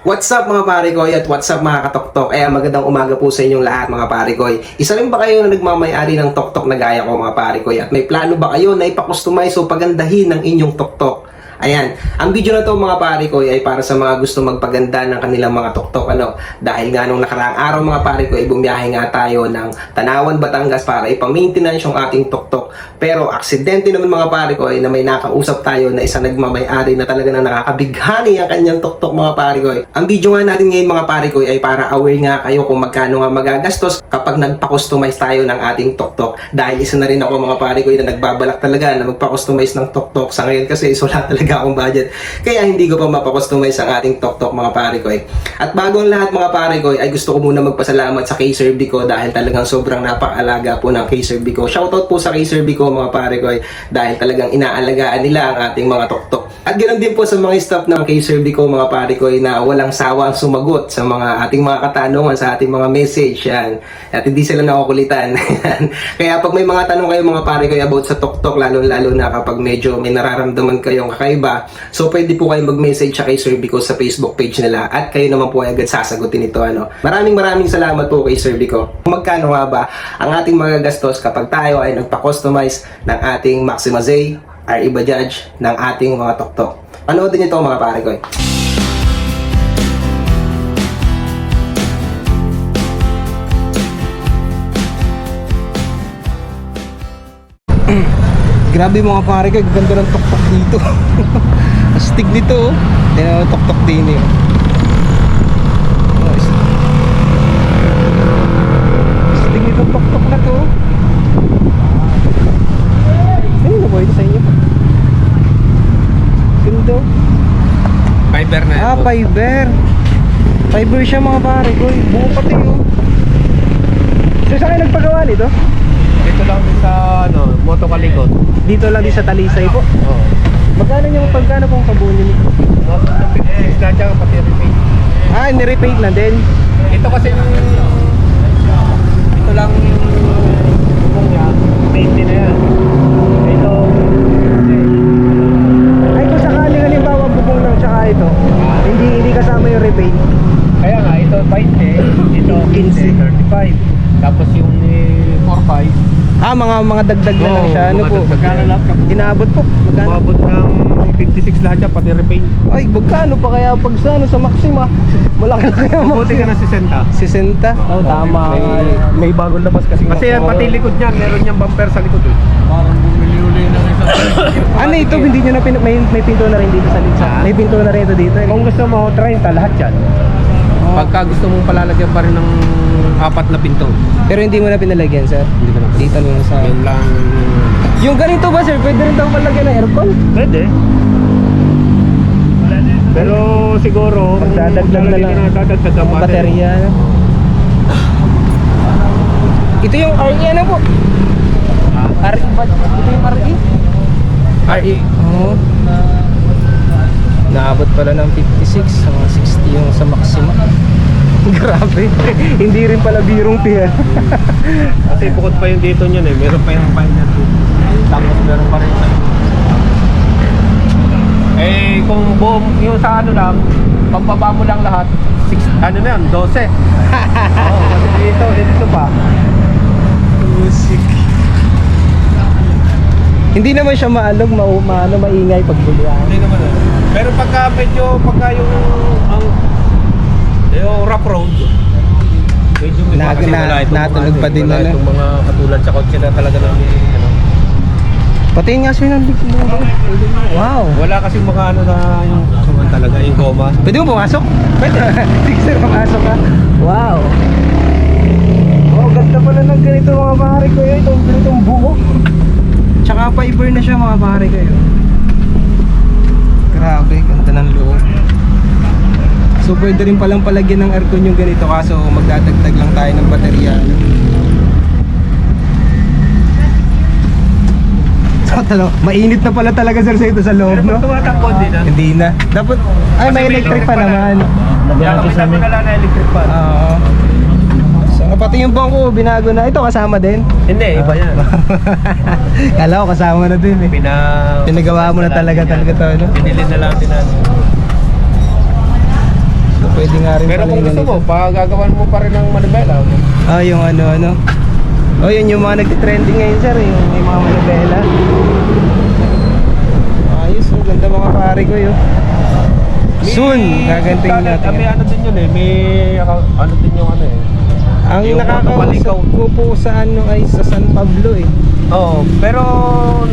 What's up mga pare at what's up mga katoktok? Eh magandang umaga po sa inyong lahat mga pare. Isa rin ba kayo na nagmamayari ng toktok na gaya ko mga pare? At may plano ba kayo na ipakustomize o pagandahin ng inyong toktok? Ayan, ang video na to mga pare ko ay para sa mga gusto magpaganda ng kanilang mga tuktok ano. Dahil nga nung nakaraang araw mga pare ko ay bumiyahe nga tayo ng Tanawan, Batangas para ipa-maintenance yung ating tuktok. Pero aksidente naman mga pare ko ay na may nakausap tayo na isang nagmamayari na talaga na nakakabighani ang kanyang tuktok mga pare ko. Ang video nga natin ngayon mga pare ko ay para aware nga kayo kung magkano nga magagastos kapag nagpa-customize tayo ng ating tuktok. Dahil isa na rin ako mga pare ko na nagbabalak talaga na magpa-customize ng tuktok sa ngayon kasi wala talaga akong budget. Kaya hindi ko pa mapakustomize ang ating tok-tok mga pare ko. At bago ang lahat mga pare ko, ay gusto ko muna magpasalamat sa K-Sir Bico dahil talagang sobrang napakaalaga po ng K-Sir Bico. Shoutout po sa K-Sir Bico mga pare ko dahil talagang inaalagaan nila ang ating mga tok-tok. At ganoon din po sa mga staff ng K-Sir Bico mga pare ko na walang sawang sumagot sa mga ating mga katanungan sa ating mga message. Yan. At hindi sila nakukulitan. Kaya pag may mga tanong kayo mga pare ko about sa tok-tok, lalo-lalo na kapag medyo may nararamdaman kayong kakaiba, so pwede po kayo mag-message sa kay Sir Bico sa Facebook page nila at kayo naman po ay agad sasagutin ito. Ano. Maraming maraming salamat po kay Sir Bico. Magkano nga ba ang ating mga gastos kapag tayo ay nagpa-customize ng ating Maxima Z, RE Bajaj, ng ating mga tok-tok. Panoodin niyo ito mga pare ko. Grabe mga pare ko, ganda ng tok-tok dito. Astig nito oh. Tingnan mo tok-tok din eh. Oh, is- Astig nito tok-tok na to. Ano na ba ito sa inyo? Ganda. oh. Fiber na Ah, fiber. Fiber siya mga pare ko. eh. Buo pati oh. So, saan kayo nagpagawa nito? Dito lang din sa ano, Moto Kalikot. Dito lang din sa Talisay po. Oo. Magkano yung pagkano pong kabuo nyo nito? Moto ng 56 na siya pati repaint. Ah, nirepaint na din. Ito kasi yung ito lang bubong niya, paint na yan. Ito Ay, kung sakaling halimbawa bubong lang tsaka ito, hindi hindi kasama yung repaint. kaya nga ito 20, ito 15, 35. Tapos yung eh, 45 Ah, mga mga dagdag na lang Oo, siya. Ano po? dagdag na lang. Magkano lang? Inaabot po. Magkano? umabot ng 56 lahat siya pati repaint. Ay, magkano pa kaya pag sa, ano, sa Maxima? Malaki na kaya Mabuti ka Maxima. na 60. 60? Oh, tama. May, may bagong labas kasi. Kasi yan, pati likod niyan, meron niyang bumper sa likod eh. Parang bumili-uli ng isang Ano ito? Hindi nyo na pin- may, may pinto na rin dito sa. Ah. May pinto na rin ito dito. eh. Kung gusto mo, 30 lahat yan. Pagka gusto mong palalagyan pa rin ng apat na pinto. Pero hindi mo na pinalagyan, sir. Hindi ko na Dito lang sa... Yun lang. Yung ganito ba, sir? Pwede rin daw palagyan ng aircon? Pwede. Pero siguro, Magdadagdag na lang. Dadagdag ang Ang baterya. ano? Ito yung RE ano po? RE ba? Ito yung RE? RE. Oo. Naabot pala ng 56, sa mga 60 yung sa maxima. Grabe. Hindi rin pala birong piya. Kasi bukod pa yung dito niyan eh. Meron pa yung final dito. Tapos meron pa rin. Eh, kung buong, yung sa ano lang, pampaba mo lang lahat, six, ano na yan, 12. Oo, kasi dito, dito pa. Music. Hindi naman siya maalog, ma maano, maingay pag bulihan. Hindi naman eh. Pero pagka medyo, pagka yung, ang, yung rough road, medyo may Na- kasi na- wala itong natunog mga, pa ano, din wala ano. itong mga katulad sa kotse na talaga namin, ano. Pati nga siya ng Wow. Wala kasi mga ano na yung yung talaga yung goma. Pwede mo pumasok? Pwede. Sige sir, pumasok ka. Wow. Oh, ganda pala ng ganito mga pare ko yun. Itong ganitong buo. Tsaka fiber na siya mga pare ko yun. Grabe, ganda ng loob. So pwede rin palang palagyan ng aircon yung ganito kaso magdadagdag lang tayo ng baterya. So, talo, mainit na pala talaga sir sa ito sa loob, no? tumatakbo din ah. Hindi na. Dapat, ay may electric pa naman. Yan, kita mo na lang na electric fan. Oo. So, pati yung bangko, binago na. Ito kasama din. Hindi, iba yan. Kala ko kasama na din eh. Pina... Pinagawa mo na talaga talaga to, no? Binili na lang din natin. Pwede nga rin Pero kung gusto mo, pagagawan mo pa rin ng manibela. Ah, yung ano, ano. Oh, yun yung mga nagtitrending ngayon, sir. Yung may mga manobela. Ayos, ang ganda mga pare ko yun. Soon, gagantiin May- natin. Yan. ano din yun eh, may ano din yung ano eh. Ang nakakausap ko po sa ano ay sa San Pablo eh. Oo, pero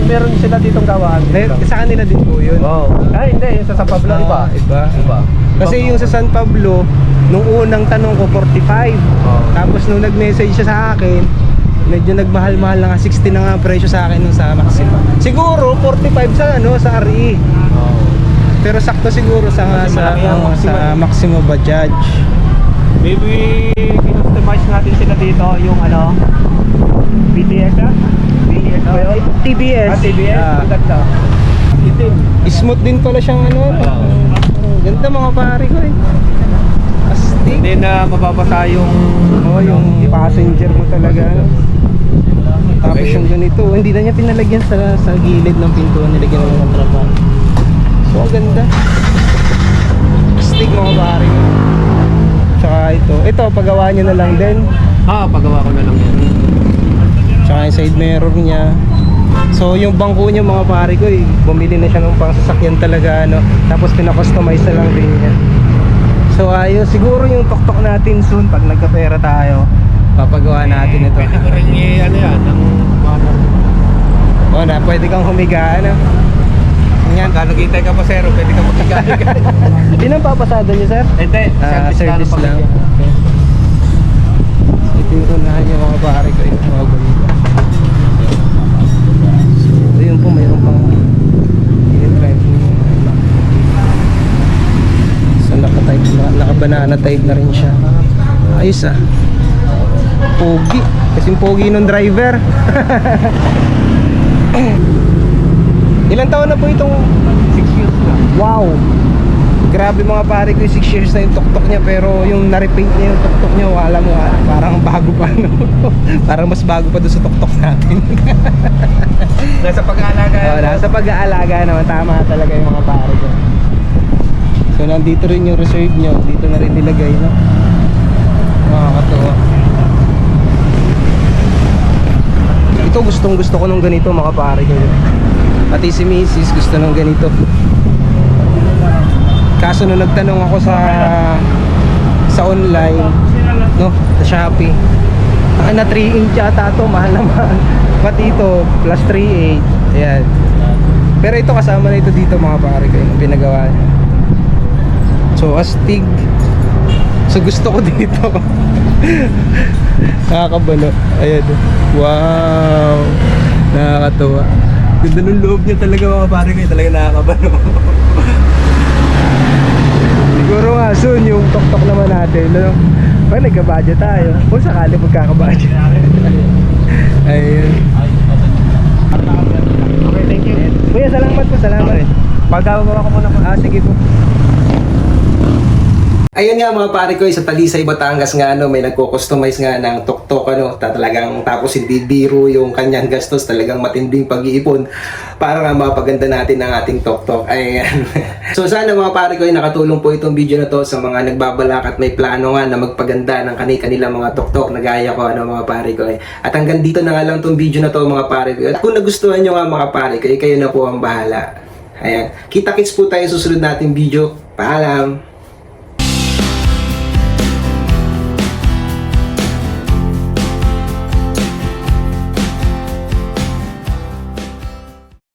meron sila ditong gawaan. May, sa kanila din po yun. Oo. Ay, hindi, yung sa San Pablo, Ah, iba. iba. Iba. Kasi yung sa San Pablo, nung unang tanong ko 45. Oo. Tapos nung nag-message siya sa akin, medyo nagmahal-mahal na nga 60 na nga presyo sa akin nung sa Maxima. Siguro 45 sa ano sa RE. Oo. Pero sakto siguro sa Kasi sa, malaki ang oh, Maxima. sa Maxima Bajaj. Maybe kinustomize natin sila dito yung ano, BTS ah? BTS ba yun? TBS. Ah, TBS? Ah, Ang ganda. Itim. smooth din pala siyang ano. Oo. Ang Ganda mga pare ko eh. Astig. Hindi na mababasa yung... Oh, yung passenger mo talaga. ano. Tapos yung ganito, hindi na niya pinalagyan sa sa gilid ng pintuan, nilagyan ng kontrapan. So, ang ganda. Astig mga pare ko. Tsaka ito, ito, pagawa niya na lang din. Ah, pagawa ko na lang yan. Tsaka yung side mirror niya. So yung bangko niya mga pare ko, eh, bumili na siya ng pang sasakyan talaga ano. Tapos pinakustomize na lang din niya. So ayos, siguro yung tuktok natin soon pag nagkapera tayo, papagawa natin ito. Pwede ko rin ano yan, ng. O na, pwede kang humiga ano. Yan. Pagka naghihintay ka pa zero, pwede ka magkagaling. Yun ang papasada niyo sir? Hindi, Ah, service pa lang. yan. Okay. Ito yung unahan niya mga pare ko yung mga ganito. So, yun po, mayroon pang i-drive niyo. So, naka-type, type na rin siya. Ayos ah. Pogi. Kasing pogi nung driver. Ilan taon na po itong 6 years na. Wow! Grabe mga pare ko, 6 years na yung tuktok niya pero yung na-repaint niya yung tuktok niya, wala mo ah, parang bago pa no? parang mas bago pa doon sa tuktok natin. Nasa pag-aalaga oh, nasa pag-aalaga naman, tama talaga yung mga pare ko. Nandito rin yung reserve niya, dito na rin nilagay no? Makakatawa. Ito gustong gusto ko nung ganito mga pare ko. Pati si Mrs. gusto nung ganito. Kaso nung nagtanong ako sa sa online, no, sa Shopee. Ah, na 3 inch ata to, mahal na mahal. Pati ito, plus 3.8. Ayan. Pero ito kasama na ito dito mga pare yung pinagawa niya. So, astig. So, gusto ko dito. Nakakabalo. Ayan. Wow. Nakakatuwa. Ganda ng loob niya talaga mga pare ko. Talaga nakakabalo. Siguro nga soon yung tok-tok naman natin. No? Pag nagka-budget tayo. Kung sakali magkaka-budget. Ayun. Okay, thank you. Kuya, salamat po. Salamat. Pagkagawa ko muna po. Ah, sige po. Ayun nga mga pare ko, sa Talisay, Batangas nga, ano, may nagko-customize nga ng tok-tok, ano, ta- talagang tapos hindi biro yung kanyang gastos, talagang matinding pag-iipon para nga mapaganda natin ang ating tok-tok. Ayan. so sana mga pare ko, ay nakatulong po itong video na to sa mga nagbabalak at may plano nga na magpaganda ng kani-kanila mga tok-tok na gaya ko, ano, mga pare ko. eh. At hanggang dito na nga lang itong video na to mga pare ko. At kung nagustuhan nyo nga mga pare ko, eh, kayo na po ang bahala. Ayan. Kita-kits po tayo susunod nating video. Paalam!